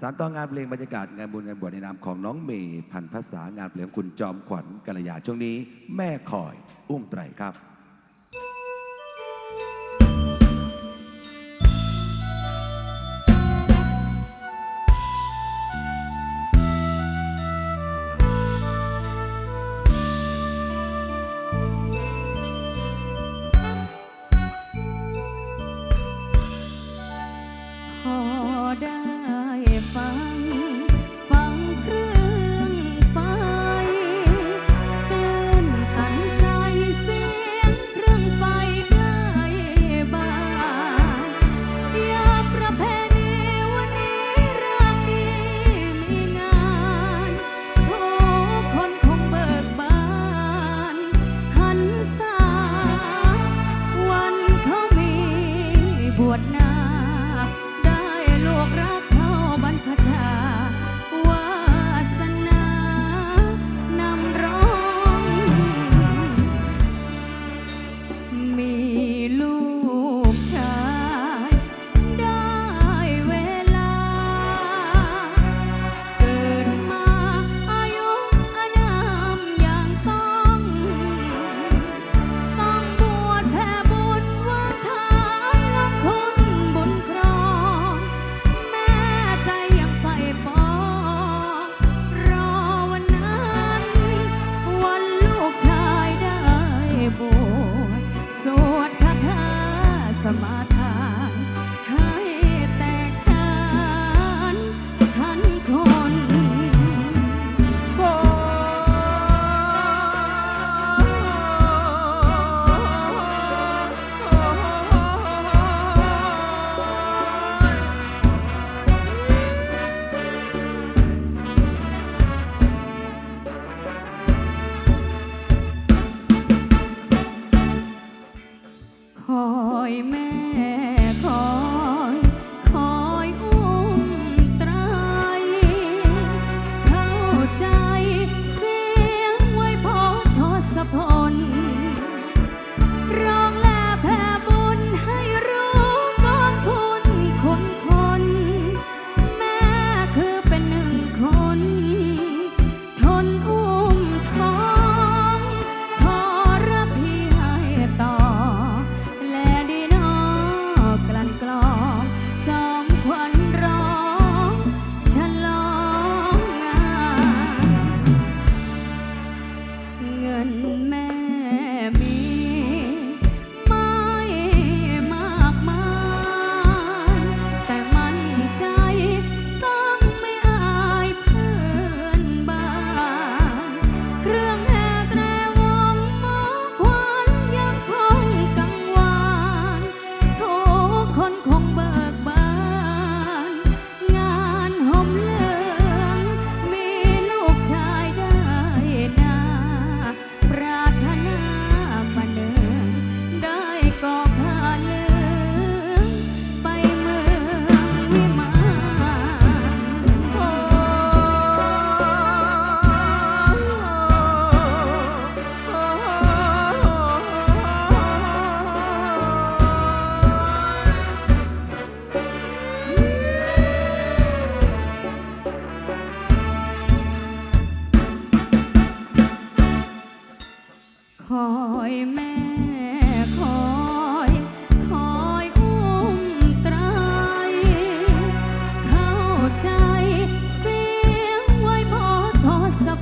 สารต่องานเพลงบรรยากาศงานบุญงานบวชในนามของน้องเมย์พันภาษางานเพลงของคุณจอมขวัญกัลยาช่วงนี้ แม่คอยอุ้มไตรครับ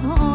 Oh.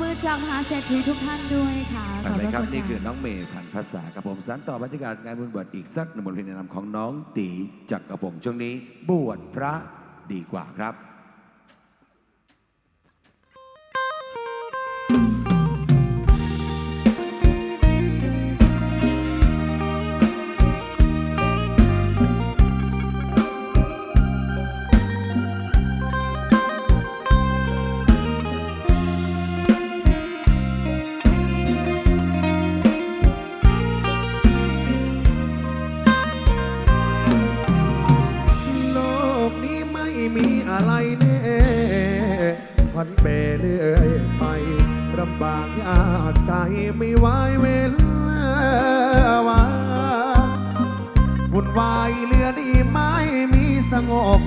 มือจากมหาเศรษฐีทุกท่านด้วยค่ะไปเลยครับขพะนี่คือน้องเมย์พันธุ์ภาษากับผมสานต่อบรรยากาศงานบุญบวชอีกสักหนึ่งบทเพลงในนามของน้องตีจักรผมช่วงนี้ บวชพระดีกว่าครับ วายเลือดีไม่มีสงบ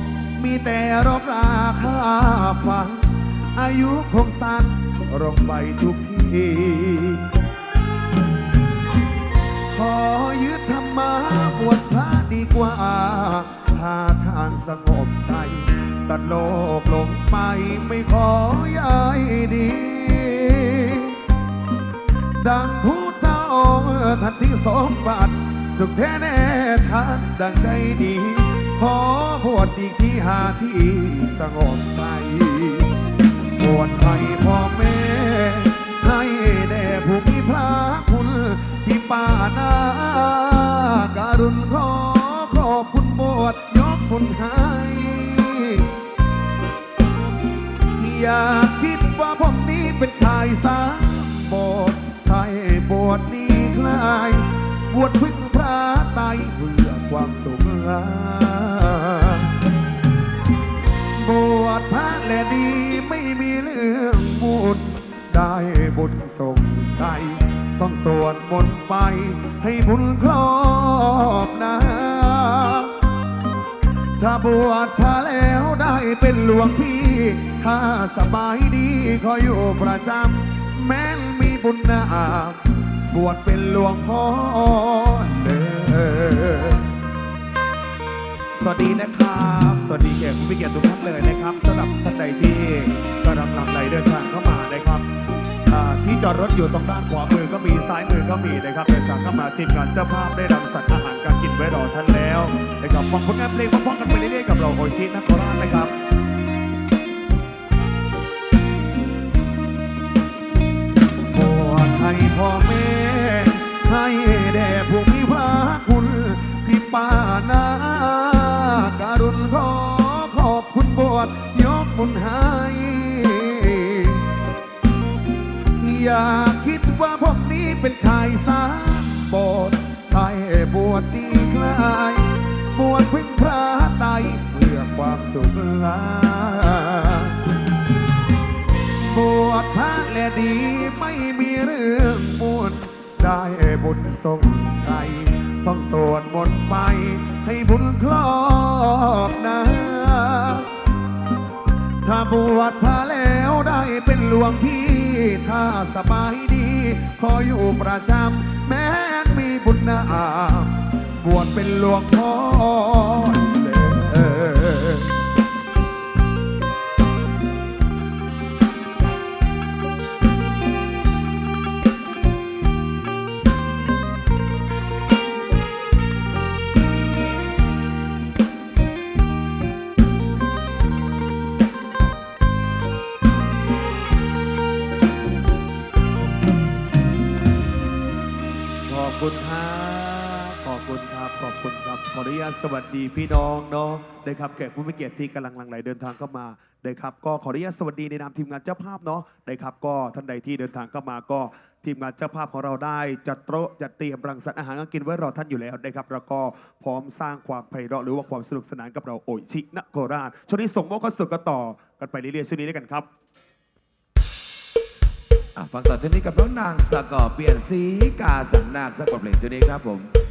มีแต่รบราคาฟันอายุคงสั้นลงไปทุกทีขอยึดธรรมะบวชพระดีกว่าหาทางสงบใจตัดโลกหลงไปไม่ขอย้ายดี ดังผู้เท่าท่านที่สมบัติ สุขแท้แน่ชัดดังใจดี ขอบวชอีกที่หาที่สงบใจบวชให้พ่อแม่ ให้แด่ผู้มีพระคุณที่ป้านาการุณขอขอบคุณบวชยกคุณให้อย่าคิดว่าผมนี้เป็นชายสาโบสถ์ใช่บวชนี้คลายบวชพึ่ง บวชพระและดีไม่มีเรื่องบุญได้บุญส่งใจต้องสวดมนต์ไปให้บุญครอบนาถ้าบวชพระแล้วได้เป็นหลวงพี่ ถ้าสบายดีขออยู่ประจำแม้นมีบุญนาบวชเป็นหลวงพ่อ สวัสดีนะครับ สวัสดีแขกผู้มีเกียรติทุกท่านเลยนะครับสำหรับท่านใดที่กำลังนำไหลเดินทางเข้ามานะครับที่จอดรถอยู่ตรงด้านขวามือก็มีซ้ายมือก็มีนะครับเดินทางเข้ามาทีมงานเจ้าภาพได้นำสัตว์อาหารการกินไว้รอท่านแล้วนะครับฟังผลงานเพลงพร้อมๆกันไปเรื่อยๆกับเราโอชินครราชนะครับบวชให้พ่อแม่ให้แด่ผู้มีพระคุณพี่ป้านา บุญให้อย่าคิดว่าผมนี้เป็นชายสาบสถ์ใช่บวชดีคลาย บวชพึ่งพระไตรเพื่อความสุขลาบวชพระและดีไม่มีเรื่องบุญได้บุญส่งใครต้องสวดมนต์ไปให้บุญครอบนา ถ้าบวชพระแล้วได้เป็นหลวงพี่ ถ้าสบายดี ขออยู่ประจำแม้มีบุญนาบวชเป็นหลวงพ่อเลย วัสดีพี่น้องเนาะนะครับแขกผู้มีเกียรติที่กำลังหลังไหลเดินทางเข้ามานะครับก็ขออนุญาตสวัสดีในนามทีมงานเจ้าภาพเนาะนะครับก็ท่านใดที่เดินทางเข้ามาก็ทีมงานเจ้าภาพของเราได้จัดโต๊ะจัดเตรียมรังสรรค์อาหารการกินไว้รอท่านอยู่แล้วนะครับแล้วก็พร้อมสร้างความไพเราะหรือว่าความสนุกสนานกับเราโอยชินโคราชช่วงนี้ส่งมอบข้อสุดกันต่อกันไปเรื่อยๆช่วงนี้ด้วยกันครับอะฟังต่อช่วงนี้กับน้องนางสกอเปลี่ยนสีกาสันนาคสักบเพลงช่วงนี้ครับผม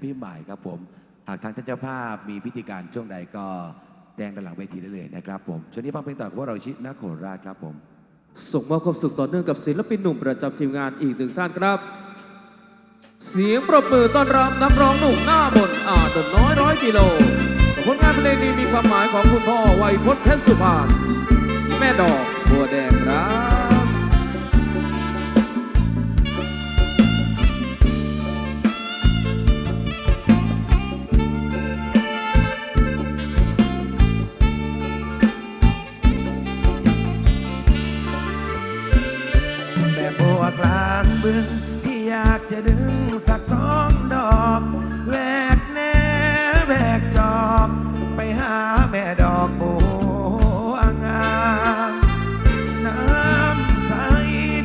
เฟิร์นแดนพี่ใหม่ครับผมหากทางท่านเจ้าภาพมีพิธีการช่วงใดก็แจ้งด้านหลังเวทีได้เลยนะครับผมช่วงนี้ฟังเพลงต่อกับพวกเราชิดนักโขราชครับผม ส่งมอบความสุขต่อเนื่องกับศิลปินหนุ่มประจำทีมงานอีกหนึ่งท่านครับ เสียงปรบมือต้อนรับนักร้องหนุ่มหน้ามนอาดนน้อยร้อยกิโลผลงานเพลงนี้มีความหมายของคุณพ่อไวยพจน์เพชรสุพรรณแม่ดอกบัวแดงครับ บึง พี่อยากจะดึงสักสองดอกแหวกแน่แหวกจอก ไปหาแม่ดอกบัวงามน้ำใส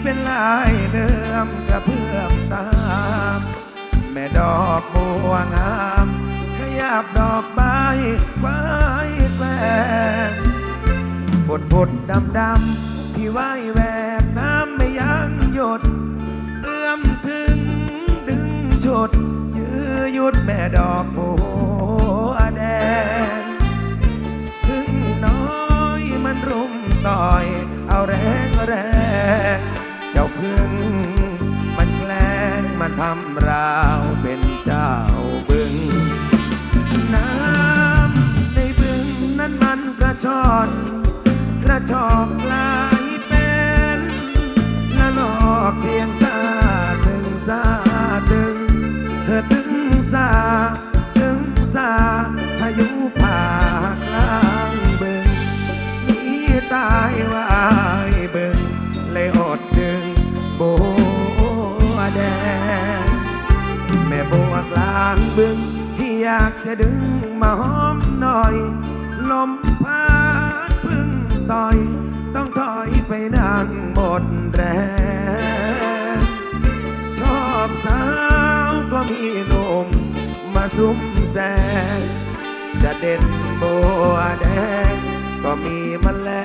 เป็นลายเดิมกระเพื่อมตาม แม่ดอกบัวงาม ขยับดอกใบไว้แกวงฝนฝนดำดำที่ว่ายแหวก ยุดแม่ดอกโบแดงพึ่งน้อยมันรุมต่อย เอาแรงแรงเจ้าพึ่งมันแกล้งมันทำราวเป็นเจ้าบึง น้ำในบึงนั้นมันกระชอนกระชอกลายเป็นและนอกเสียงซาตึงซา ตึงซาตึงซาพายุผ่ากลางเบึงนีตายว่ายบึงเลยอดดึงโบแดง แม่บัวกลางบึงที่อยากจะดึงมาหอมหน่อย ลมพัดพึ่งต่อย ต้องถอยไปนั่งหมดแรงชอบสาวก็มีนม มาซุ้มแซงจะเด่นบัวแดง ก็มีแมลงพ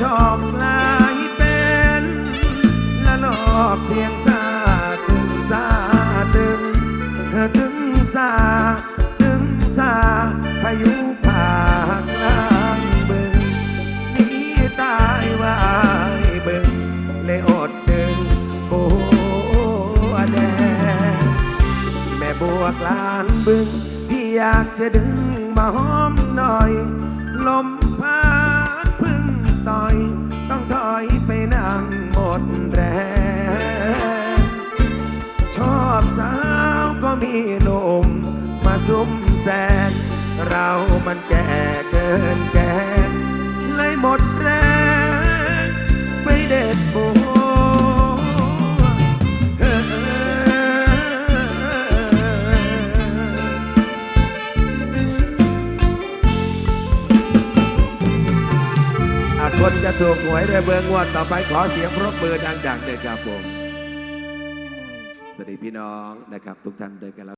ชอกลายเป็นละนอกเสียงซาตึงซาตึงเธอตึงซาตึงซาพายุผ่ากลางบึงนีตายว่ายบึงเลยอดดึงบัวแดงแม่บัวกลางบึงพี่อยากจะดึงมาหอ หนุ่มมาซุ่มแซงเรามันแก่เกินแกงเลยหมดแรงไปเด็ดบัวเอออะคนจะถูกหวยได้เบิงงวดต่อไปขอเสียงปรบมือดังๆเลยครับผม พี่น้องนะครับ ทุกท่านด้วยกันแล้ว